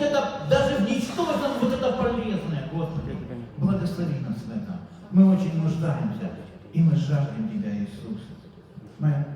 вот это, даже в ничтожном, вот это полезное, Господи. Благослови нас в этом. Мы очень нуждаемся, и мы жаждем Тебя, Иисус. Мы,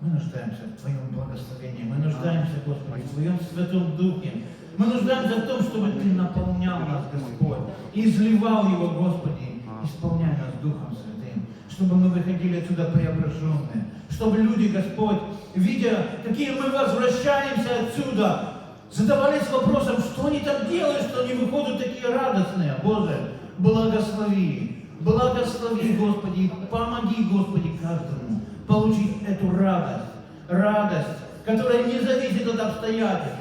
мы нуждаемся в Твоем благословении, мы нуждаемся, Господи, в Твоем Святом Духе. Мы нуждаемся в том, чтобы Ты наполнял нас, Господь, и изливал его, Господи, исполняй нас Духом Святым, чтобы мы выходили отсюда преображенные, чтобы люди, Господь, видя, какие мы возвращаемся отсюда, задавались вопросом, что они там делают, что они выходят такие радостные. Боже, благослови, благослови, Господи, помоги, Господи, каждому получить эту радость, радость, которая не зависит от обстоятельств,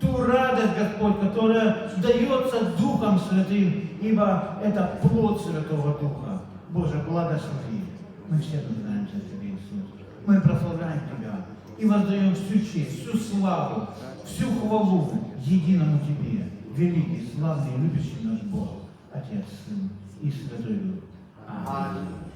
ту радость, Господь, которая дается Духом Святым, ибо это плод Святого Духа. Боже, благослови. Мы все нуждаемся в Тебе, Иисус. Мы прославляем Тебя и воздаем всю честь, всю славу, всю хвалу единому Тебе, великий, славный, любящий наш Бог, Отец, Сын и Святой Дух. Аминь.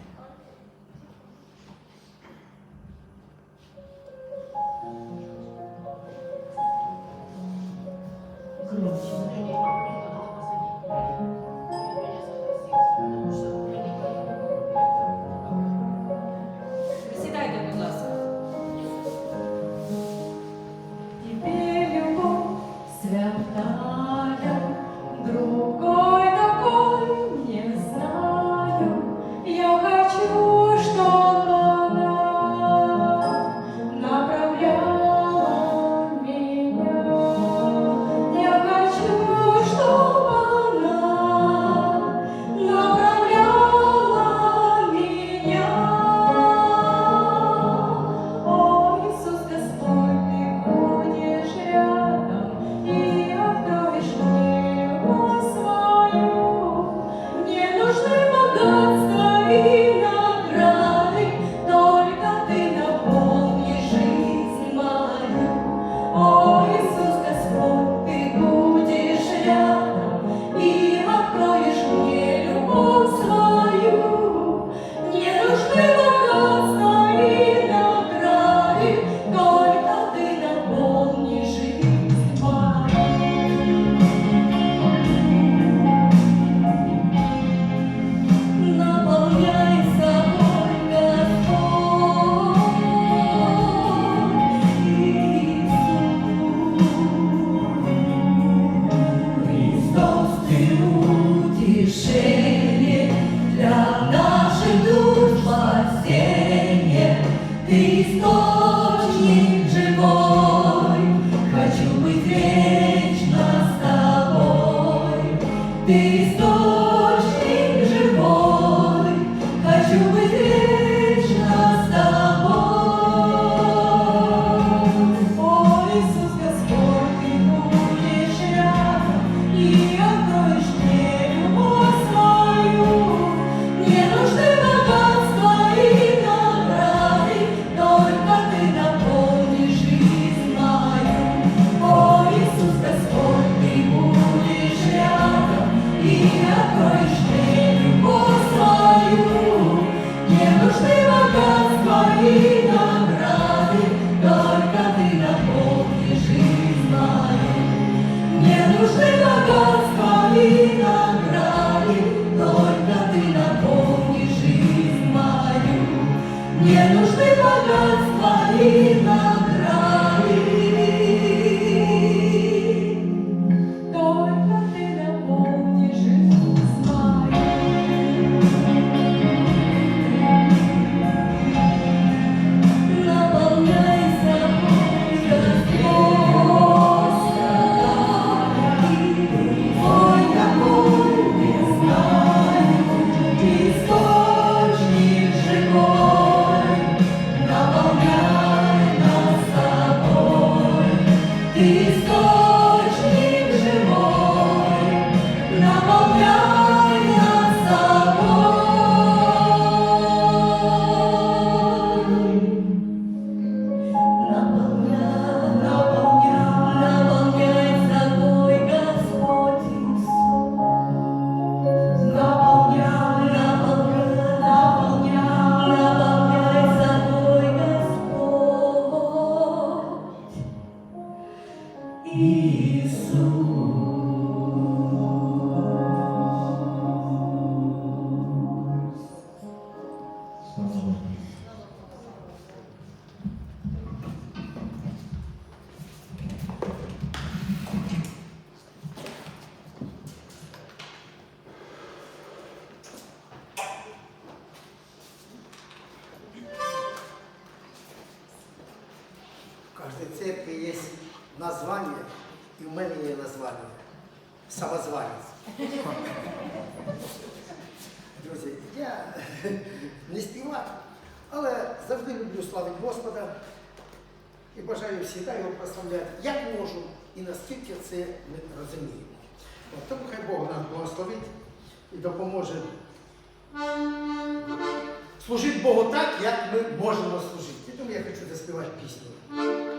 shame. самозванець. Друзі, я не співак, але завжди люблю славити Господа і бажаю всіда його прославляти, як можу і наскільки це ми розуміємо. От, Тому хай Бог нам благословить і допоможе. Служити Богу так, як ми можемо служити. Тому я хочу заспівати пісню.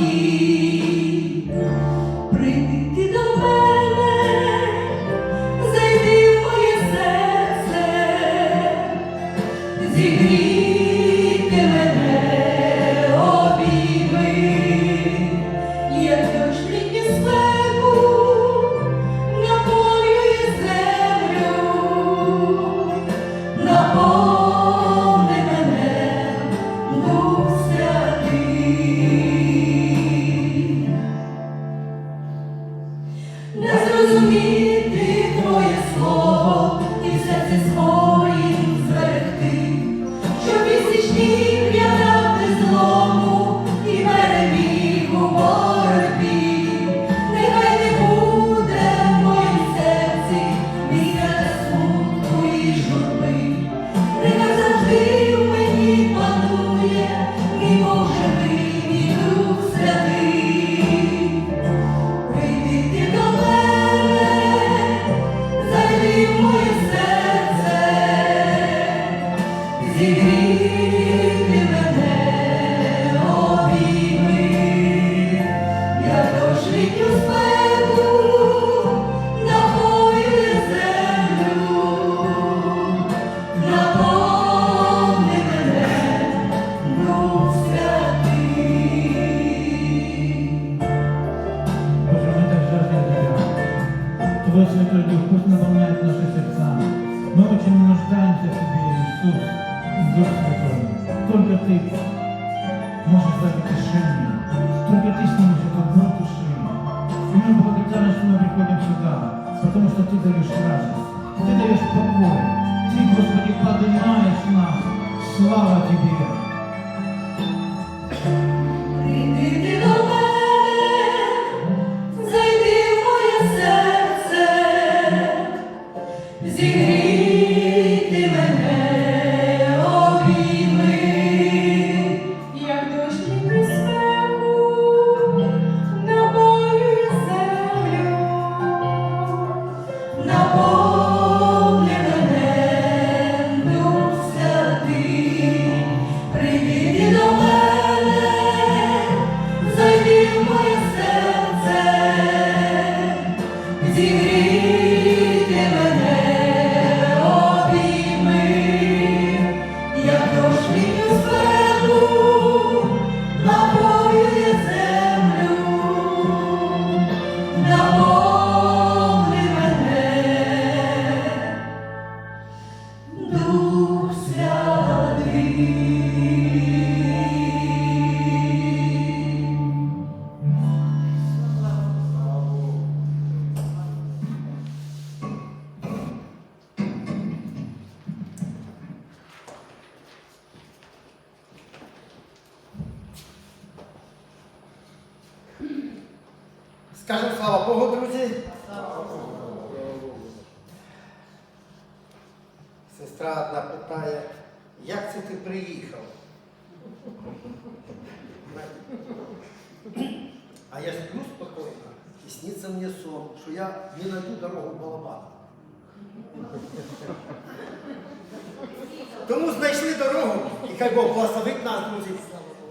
You. страшность, Ты даешь покой, Ты, Господи, поднимаешь нас. Слава Тебе! Друзі,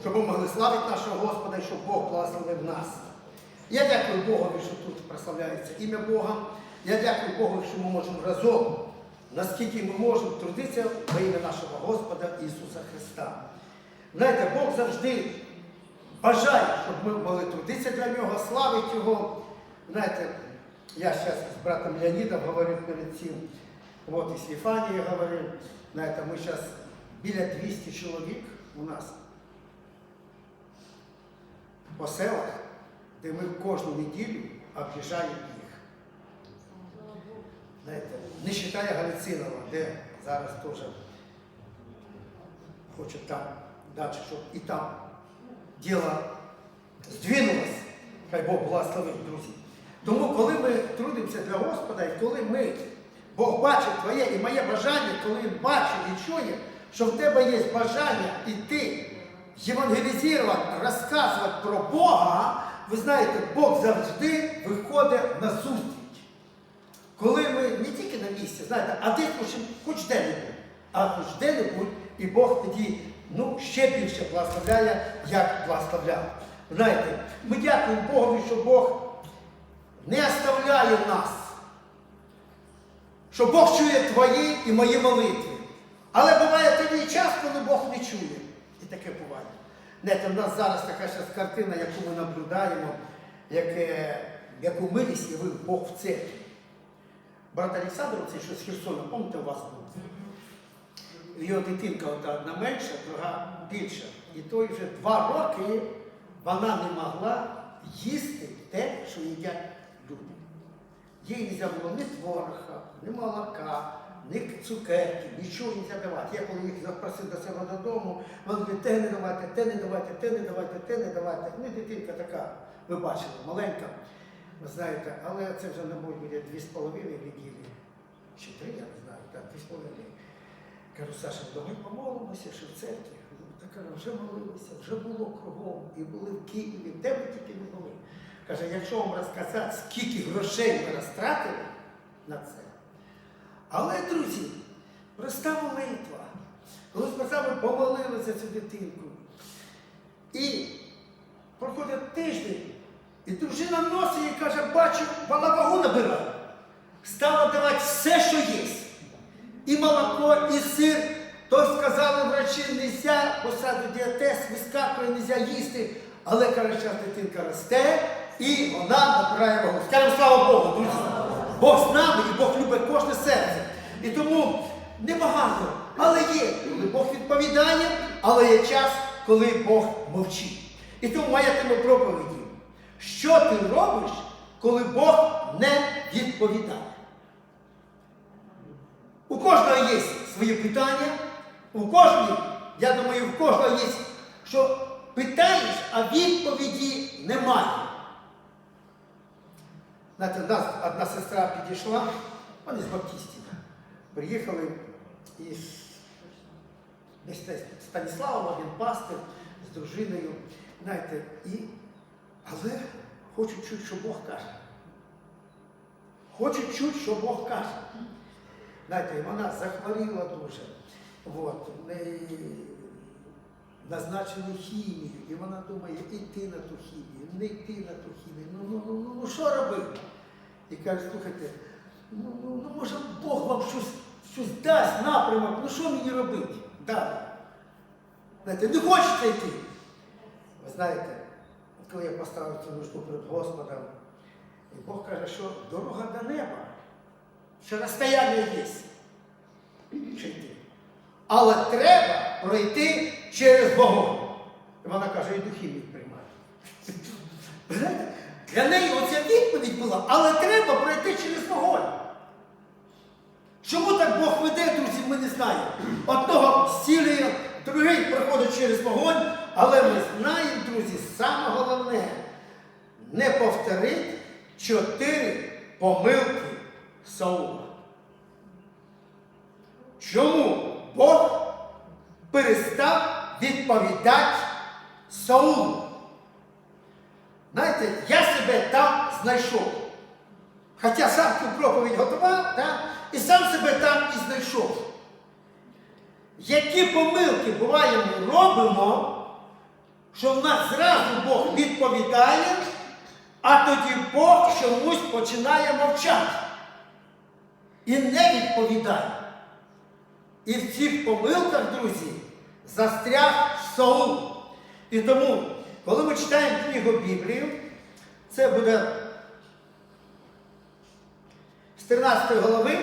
щоб ми могли славити нашого Господа і щоб Бог благословив нас. Я дякую Богові, що тут прославляється ім'я Бога. Я дякую Богу, що ми можемо разом, наскільки ми можемо трудитися во ім'я нашого Господа Ісуса Христа. Знаєте, Бог завжди бажає, щоб ми могли трудитися для нього, славити Його. Знаєте, я зараз з братом Леонідом говорив перед цим, от і з Єфанією говорив. Знаєте, ми зараз біля 200 чоловік у нас по селах, де ми кожну неділю об'їжджаємо їх. Знаєте, не вважає Галицинова, де зараз теж хочуть там далі, щоб і там діло здвинулось, хай Бог благословить, друзі. Тому, коли ми трудимося для Господа, і коли ми, Бог бачить твоє і моє бажання, коли Він бачить і чує, що в тебе є бажання іти євангелізувати, розказувати про Бога, ви знаєте, Бог завжди виходить на зустріч. Коли ми не тільки на місці, знаєте, а десь хоч, де-небудь, а хоч де-небудь, і Бог тоді ну, ще більше благословляє, як благословляв. Знаєте, ми дякуємо Богові, що Бог не оставляє нас, що Бог чує твої і мої молитви. Але буває тоді час, коли Бог не чує. І таке буває. Знаєте, в нас зараз така зараз картина, яку ми наблюдаємо, яке, яку милість явив Бог в церкві. Брат Олександр, це що з Херсона, пам'ятаєте, у вас був? Його дитинка одна менша, друга більша. І той вже два роки вона не могла їсти те, що їдять люди. Їй не було ні творога, ні молока, ні цукерки, нічого не давати. Я коли їх запросив до себе додому, вони говорять, те не давайте, те не давайте, те не давайте, те не давайте. Ну, дитинка така, ви бачили, маленька, ви знаєте, але це вже, мабуть, буде дві з половиною неділі. Чи три, я не знаю, так, дві з половиною. Кажу, Саша, давай помолимося, що в церкві. Та каже, вже молилися, вже було кругом, і були в Києві, де ви тільки не були. Каже, якщо вам розказати, скільки грошей ми розтратили на це. Але, друзі, проста молитва. Коли ми помолилися за цю дитинку. І проходить тиждень, і дружина носить і каже, бачу, вона вагу набирає. Стала давати все, що є. І молоко, і сир. То сказали врачі, не можна, бо саду діатез, вискакує, можна їсти. Але каже, дитинка росте і вона набирає вагу. Скажемо слава Богу, друзі. Бог з нами і Бог любить кожне серце. І тому небагато, але є, Бог відповідає, але є час, коли Бог мовчить. І тому моя тема проповіді. Що ти робиш, коли Бог не відповідає? У кожного є свої питання, у кожного, я думаю, в кожного є, що питаєш, а відповіді немає. Знаєте, нас одна сестра підійшла, вони з Баптістів. Приїхали із Станіслава, він пастир з дружиною. Знаєте, і, але хочуть чути, що Бог каже. Хочуть чути, що Бог каже. Знаєте, вона захворіла дуже. От, неї назначили хімію, і вона думає, іти на ту хімію, не йти на ту хімію. Ну, ну, ну, ну, ну що робити? І каже, слухайте, ну, ну, ну може Бог вам щось, щось дасть напрямок, ну що мені робити? Далі. Знаєте, не хочеться йти. Ви знаєте, коли я поставив цю нужду перед Господом, і Бог каже, що дорога до неба, що розстояння є. Йти. Але треба пройти через вогонь. І вона каже, іду хімію приймаю. Ви знаєте, Для неї оця відповідь була, але треба пройти через вогонь. Чому так Бог веде, друзі, ми не знаємо. Одного зцілює, другий проходить через вогонь, але ми знаємо, друзі, саме головне не повторити чотири помилки Саула. Чому Бог перестав відповідати Саулу? Знаєте, я себе там знайшов. Хоча сам цю проповідь готував, да? і сам себе там і знайшов. Які помилки буває робимо, що в нас зразу Бог відповідає, а тоді Бог чомусь починає мовчати і не відповідає. І в цих помилках, друзі, застряг Саул. І тому, коли ми читаємо книгу Біблію, це буде з 13 голови,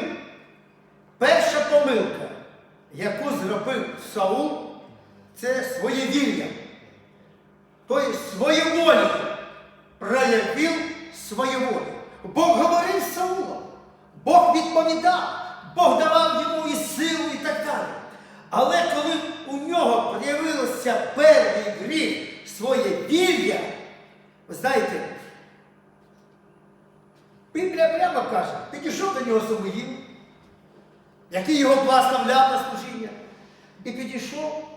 перша помилка, яку зробив Саул, це своєвір'я. Тобто своєволі проявив своєволі. Бог говорив з Саулом, Бог відповідав, Бог давав йому і силу, і так далі. Але коли у нього проявилося перший гріх своє вір'я, ви знаєте, Біблія прямо каже, підійшов до нього Самуїл, який його благословляв на служіння, і підійшов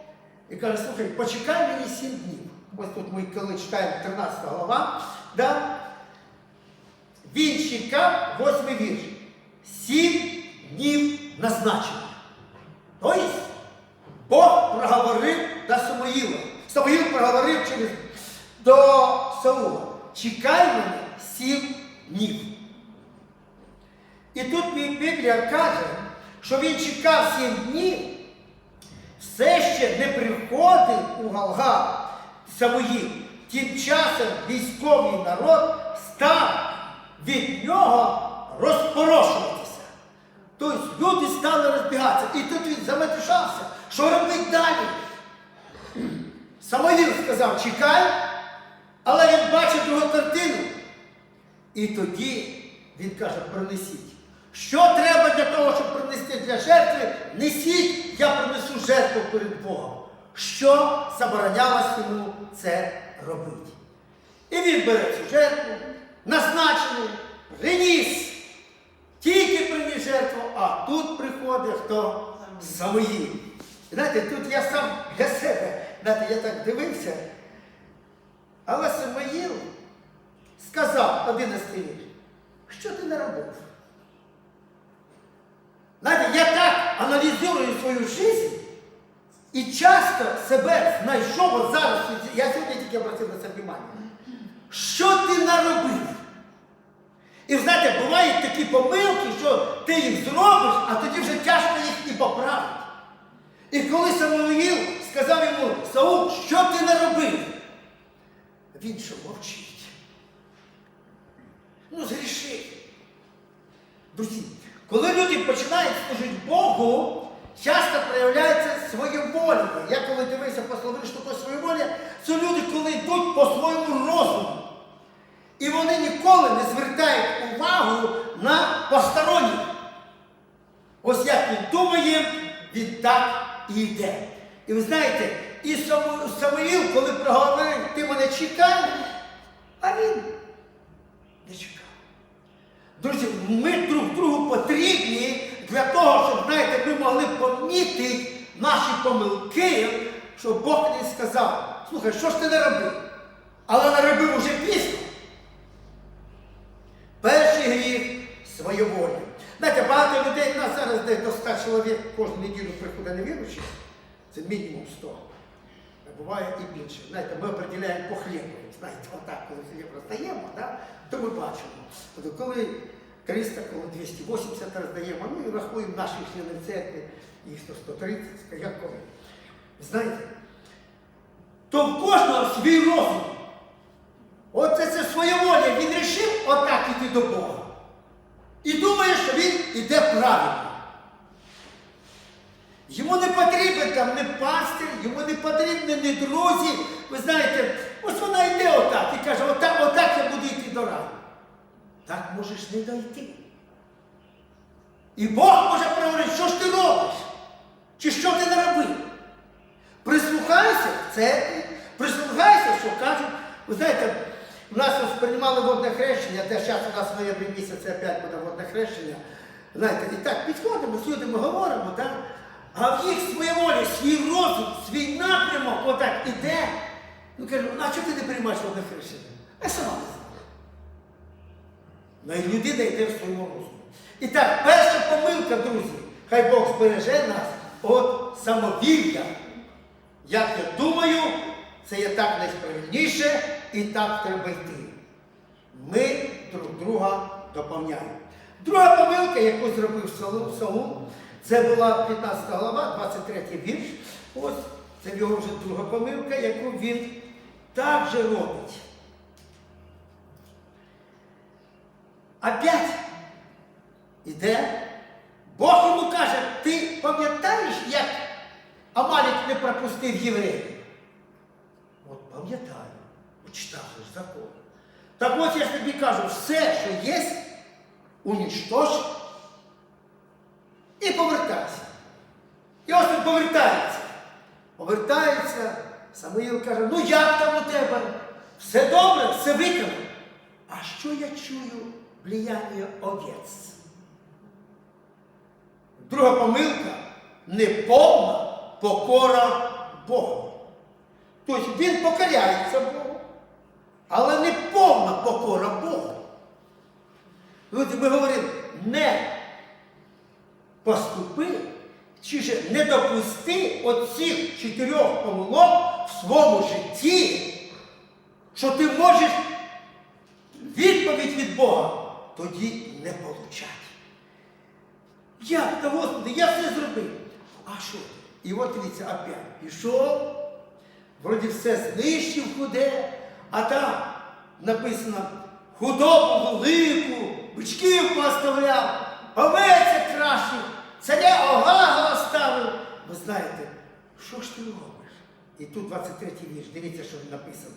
і каже, слухай, почекай мені сім днів. Ось тут ми коли читаємо 13 глава, да? він чекав восьмий вірш. Сім днів назначено. Тобто Бог проговорив до Самуїла. Самуїл проговорив через до Саула. Чекай мене сім днів. І тут Біблія каже, що він чекав сім днів, все ще не приходив у Галгал Самуїл. Тим часом військовий народ став від нього розпорошуватися. Тобто люди стали розбігатися. І тут він заметушався, що робити далі. Самоїл сказав, чекай, але він бачить його картину. І тоді він каже, принесіть. Що треба для того, щоб принести для жертви? Несіть, я принесу жертву перед Богом. Що заборонялось йому це робити? І він бере цю жертву, назначену, приніс. Тільки приніс жертву, а тут приходить хто? Самуїл. Знаєте, тут я сам для себе, знаєте, я так дивився. Але Самуїл сказав 11 вірш, що ти не робив? Знаєте, я так аналізую свою життя і часто себе знайшов от зараз. Я сьогодні тільки обратив на це увагу. Що ти наробив? І знаєте, бувають такі помилки, що ти їх зробиш, а тоді вже тяжко їх і поправити. І коли Самуїл сказав йому, Саул, що ти наробив? Він що мовчить. Ну, згрішив. Друзі, коли люди починають служити Богу, часто проявляється своєволі. Я коли дивився по що таке своєволі, це люди, коли йдуть по своєму розуму. І вони ніколи не звертають увагу на посторонніх. Ось як він думає, він так і йде. І ви знаєте, і Самуїл, коли проговорив, ти мене чекай, а він не чекав. Друзі, ми друг другу потрібні для того, щоб, могли помітити наші помилки, щоб Бог не сказав, слухай, що ж ти не робив? Але наробив уже пізно. Перший гріх своєволі. Знаєте, багато людей, у нас зараз десь до 100 чоловік кожну неділю приходить невіруючих, це мінімум 100. Буває і більше. Знаєте, ми определяємо по хлібу. Знаєте, отак, коли хліб роздаємо, да, то ми бачимо. Тобто, коли 300, коли 280 роздаємо, ну і рахуємо наші члени церкви, їх 130, як коли. Знаєте, то в кожного свій розум. Оце це своєволі. Він вирішив отак іти до Бога. І думає, що він іде правильно. Йому не потрібен там не пастир, йому не потрібні не друзі. Ви знаєте, ось вона йде отак і каже, отак, отак я буду йти до раю. Так можеш не дойти. І Бог може проговорити, що ж ти робиш? Чи що ти не робив? Прислухайся в церкві, прислухайся, що кажуть. Ви знаєте, У нас ось приймали водне хрещення, де зараз у нас в ноябрі місяці опять буде водне хрещення. Знаєте, і так підходимо, з людьми говоримо, так? а в їх своєволі, свій розум, свій напрямок отак іде. Ну кажу, ну а чого ти не приймаєш водне хрещення? А сама не людина йде в своєму розумі. І так, перша помилка, друзі, хай Бог збереже нас от самовілля. Як я думаю, це є так найсправедніше і так треба йти. Ми друг друга доповняємо. Друга помилка, яку зробив Саул, це була 15 глава, 23 вірш. Ось це його вже друга помилка, яку він так же робить. Опять іде, Бог йому каже, ти пам'ятаєш, як Амалік не пропустив євреїв? От пам'ятаю, почитав ж закон. Так от я тобі кажу, все, що є, уніштож і повертайся. І ось він повертається. Повертається, Самуїл каже, ну як там у тебе? Все добре, все виконано. А що я чую влияння овець? Друга помилка неповна покора Богу. Тобто він покоряється Богу, але не повна покора Богу. Ми говоримо, не поступи, чи ж не допусти оцих чотирьох помилок в своєму житті, що ти можеш відповідь від Бога тоді не получати. Як та Господи, я все зробив. А що? І от дивіться, опять пішов, вроді все знищив худе, а там написано худобу велику, бичків поставляв, овець кращих, царя Огага оставив. Ви знаєте, що ж ти робиш? І тут 23 вірш, дивіться, що написано.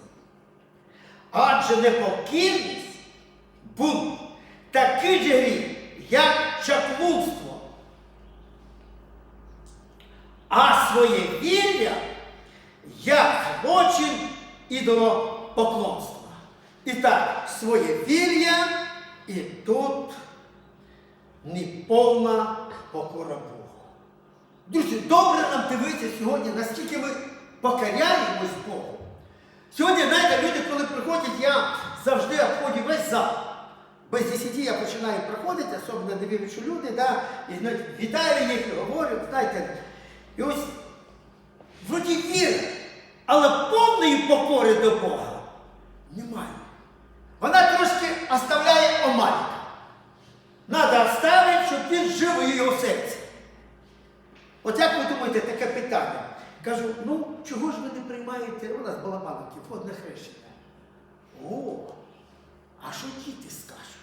Адже непокірність був такий же як чаклунство. А своє вір'я як злочин ідолопоклонства. І так, своє вір'я і тут неповна покора Богу. Друзі, добре нам дивитися сьогодні, наскільки ми покоряємось Богу. Сьогодні, знаєте, люди, коли приходять, я завжди обходжу весь зал. Без 10 я починаю проходити, особливо що люди, да, і знаєте, вітаю їх, говорю, знаєте. І ось вроді віра, але повної покори до Бога немає. Вона трошки оставляє омалька. Надо оставити, щоб він жив у його серці. От як ви думаєте, таке питання? Кажу, ну чого ж ви не приймаєте, у нас балабанки, водне хрещення. О, а що діти скажуть?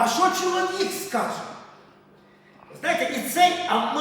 А що чоловік скаже? Знаєте, і цей Амаль